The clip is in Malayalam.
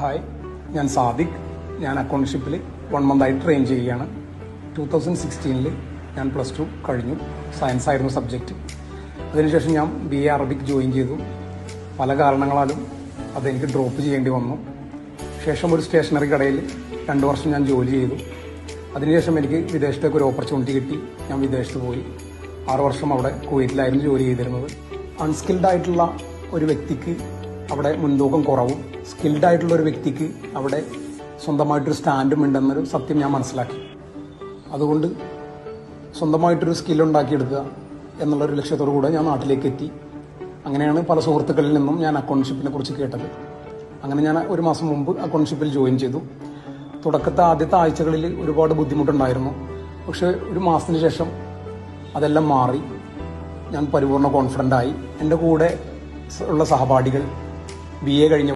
ഹായ്. ഞാൻ സാദിഖ്. ഞാൻ അക്കൗണ്ട്ഷിപ്പിൽ വൺ മന്തായി ട്രെയിൻ ചെയ്യുകയാണ്. ടൂ തൗസൻഡ് സിക്സ്റ്റീനിൽ ഞാൻ പ്ലസ് ടു കഴിഞ്ഞു. സയൻസ് ആയിരുന്നു സബ്ജക്റ്റ് അതിനുശേഷം ഞാൻ ബി എ അറബിക് ജോയിൻ ചെയ്തു. പല കാരണങ്ങളാലും അതെനിക്ക് ഡ്രോപ്പ് ചെയ്യേണ്ടി വന്നു. ശേഷം ഒരു സ്റ്റേഷനറി കടയിൽ രണ്ട് വർഷം ഞാൻ ജോലി ചെയ്തു. അതിനുശേഷം എനിക്ക് വിദേശത്തേക്ക് ഒരു ഓപ്പർച്യൂണിറ്റി കിട്ടി. ഞാൻ വിദേശത്ത് പോയി. ആറ് വർഷം അവിടെ കുവൈറ്റിലായിരുന്നു ജോലി ചെയ്തിരുന്നത്. അൺസ്കിൽഡ് ആയിട്ടുള്ള ഒരു വ്യക്തിക്ക് അവിടെ മുൻതൂക്കം കുറവും. സ്കിൽഡ് ആയിട്ടുള്ള ഒരു വ്യക്തിക്ക് അവിടെ സ്വന്തമായിട്ടൊരു സ്റ്റാൻഡും ഉണ്ടെന്നൊരു സത്യം ഞാൻ മനസ്സിലാക്കി. അതുകൊണ്ട് സ്വന്തമായിട്ടൊരു സ്കില്ലുണ്ടാക്കിയെടുക്കുക എന്നുള്ളൊരു ലക്ഷ്യത്തോടു കൂടെ ഞാൻ നാട്ടിലേക്ക് എത്തി. അങ്ങനെയാണ് പല സുഹൃത്തുക്കളിൽ നിന്നും ഞാൻ അക്കൗണ്ട്ഷിപ്പിനെ കുറിച്ച് കേട്ടത്. അങ്ങനെ ഞാൻ ഒരു മാസം മുമ്പ് അക്കൗണ്ട്ഷിപ്പിൽ ജോയിൻ ചെയ്തു. തുടക്കത്തെ ആദ്യത്തെ ആഴ്ചകളിൽ ഒരുപാട് ബുദ്ധിമുട്ടുണ്ടായിരുന്നു. പക്ഷെ ഒരു മാസത്തിന് ശേഷം അതെല്ലാം മാറി. ഞാൻ പരിപൂർണ കോൺഫിഡന്റ് ആയി. എന്റെ കൂടെ ഉള്ള സഹപാഠികൾ ബി എ കഴിഞ്ഞ